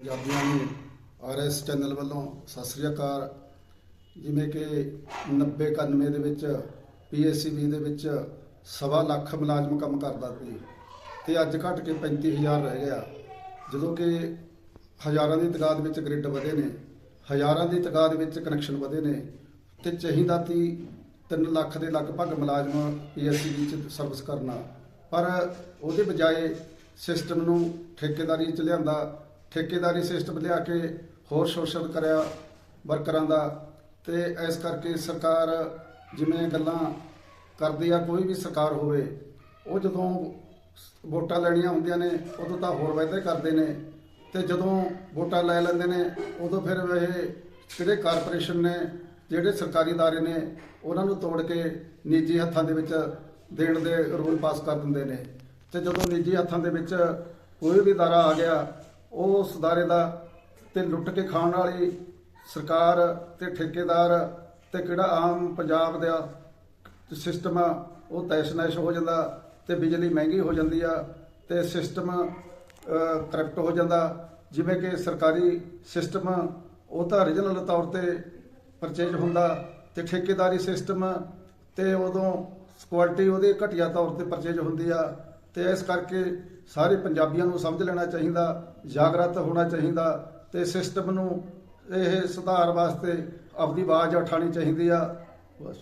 ਪੰਜਾਬੀਆਂ ਨੂੰ RS channel ਵੱਲੋਂ ਸਤਿ ਸ੍ਰੀ ਅਕਾਲ। ਜਿਵੇਂ ਕਿ 90 91 ਦੇ ਵਿੱਚ ਪੀਐਸਸੀਬੀ ਦੇ ਵਿੱਚ ਸਵਾ ਲੱਖ ਮੁਲਾਜ਼ਮ ਕੰਮ ਕਰਦਾ ਸੀ ਤੇ ਅੱਜ ਘਟ ਕੇ 35000 ਰਹਿ ਗਿਆ। ਜਦੋਂ ਕਿ ਹਜ਼ਾਰਾਂ ਦੀ ਤਾਦਾਦ ਵਿੱਚ ਗ੍ਰਿਡ ਵਧੇ ਨੇ, ਹਜ਼ਾਰਾਂ ਦੀ ਤਾਦਾਦ ਵਿੱਚ ਕਨੈਕਸ਼ਨ ਵਧੇ ਨੇ ਤੇ ਚਾਹੀਦਾ ਤੀ 3 ਲੱਖ ਦੇ ਲਗਭਗ ਮੁਲਾਜ਼ਮ ਪੀਐਸਸੀਬੀ ਚ ਸਰਵਿਸ ਕਰਨਾ। ਪਰ ਉਹਦੇ ਬਜਾਏ ਸਿਸਟਮ ਨੂੰ ਠੇਕੇਦਾਰੀ ਚ ਲਿਆਂਦਾ ਠੇਕੇਦਾਰੀ ਸਿਸਟਮ ਲਿਆ ਕੇ ਹੋਰ ਸ਼ੋਸ਼ਣ ਕਰਿਆ ਵਰਕਰਾਂ ਦਾ ਤੇ ਇਸ ਕਰਕੇ ਸਰਕਾਰ ਜਿਵੇਂ ਗੱਲਾਂ ਕਰਦੀ ਆ ਕੋਈ ਵੀ ਸਰਕਾਰ ਹੋਵੇ ਉਹ ਜਦੋਂ ਵੋਟਾਂ ਲੈਣੀਆਂ ਹੁੰਦੀਆਂ ਨੇ ਉਦੋਂ ਤਾਂ ਹੋਰ ਵਾਅਦੇ ਕਰਦੇ ਨੇ ਤੇ ਜਦੋਂ ਵੋਟਾਂ ਲੈ ਲੈਂਦੇ ਨੇ ਉਦੋਂ ਫਿਰ ਇਹ ਜਿਹੜੇ ਕਾਰਪੋਰੇਸ਼ਨ ਨੇ ਜਿਹੜੇ ਸਰਕਾਰੀ ادارے ਨੇ ਉਹਨਾਂ ਨੂੰ ਤੋੜ ਕੇ ਨਿੱਜੀ ਹੱਥਾਂ ਦੇ ਵਿੱਚ ਦੇਣ ਦੇ ਰੂਲ ਪਾਸ ਕਰ ਦਿੰਦੇ ਨੇ ਤੇ ਜਦੋਂ ਨਿੱਜੀ ਹੱਥਾਂ ਦੇ ਵਿੱਚ ਕੋਈ ਵੀ ادارہ ਆ ਗਿਆ ਉਹ ਸੁਦਾਰੇ ਦਾ ਤੇ ਲੁੱਟ ਕੇ ਖਾਣ ਵਾਲੀ ਸਰਕਾਰ ਤੇ ਠੇਕੇਦਾਰ ਤੇ ਕਿਹੜਾ ਆਮ ਪੰਜਾਬ ਦਾ ਸਿਸਟਮ ਆ, ਉਹ ਤੈਸ਼ਨੈਸ਼ ਹੋ ਜਾਂਦਾ ਤੇ ਬਿਜਲੀ ਮਹਿੰਗੀ ਹੋ ਜਾਂਦੀ ਆ ਤੇ ਸਿਸਟਮ ਕਰਪਟ ਹੋ ਜਾਂਦਾ। ਜਿਵੇਂ ਕਿ ਸਰਕਾਰੀ ਸਿਸਟਮ ਉਹ ਤਾਂ origignal ਤੌਰ ਤੇ ਪਰਚੇਜ ਹੁੰਦਾ ਤੇ ਠੇਕੇਦਾਰੀ ਸਿਸਟਮ ਤੇ ਉਦੋਂ ਕੁਆਲਿਟੀ ਉਹਦੀ ਘਟੀਆ ਤੌਰ ਤੇ ਪਰਚੇਜ ਹੁੰਦੀ ਆ। ਤੇ ਇਸ ਕਰਕੇ ਸਾਰੇ ਪੰਜਾਬੀਆਂ ਨੂੰ ਸਮਝ ਲੈਣਾ ਚਾਹੀਦਾ, ਜਾਗਰਤ ਹੋਣਾ ਚਾਹੀਦਾ ਤੇ ਸਿਸਟਮ ਨੂੰ ਇਹ ਸੁਧਾਰ ਵਾਸਤੇ ਆਪਦੀ ਆਵਾਜ਼ ਉਠਾਉਣੀ ਚਾਹੀਦੀ ਆ। ਬਸ।